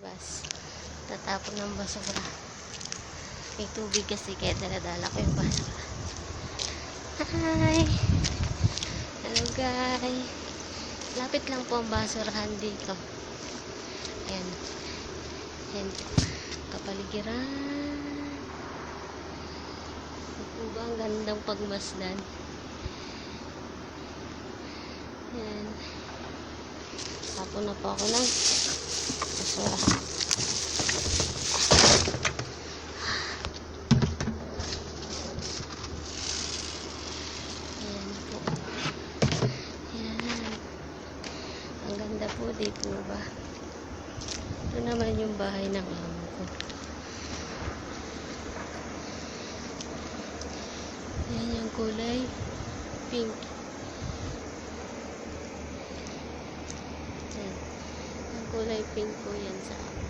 Bas. Tatapon ng basura. May tubig kasi kaya daladala ko yung basura. Hi! Hello guys! Lapit lang po ang basurahan dito. Ayan. Ayan. Kapaligiran. Po ba ang gandang pagmasdan? Ayan. Tapon na po ako ng basura. Ayan po. Ayan. Ang ganda po, di po ba? Ito naman yung bahay ng amo ko. Ayan yung kulay. Pink. Ayan. Ang kulay pink po yan sa amo ko. Ayan.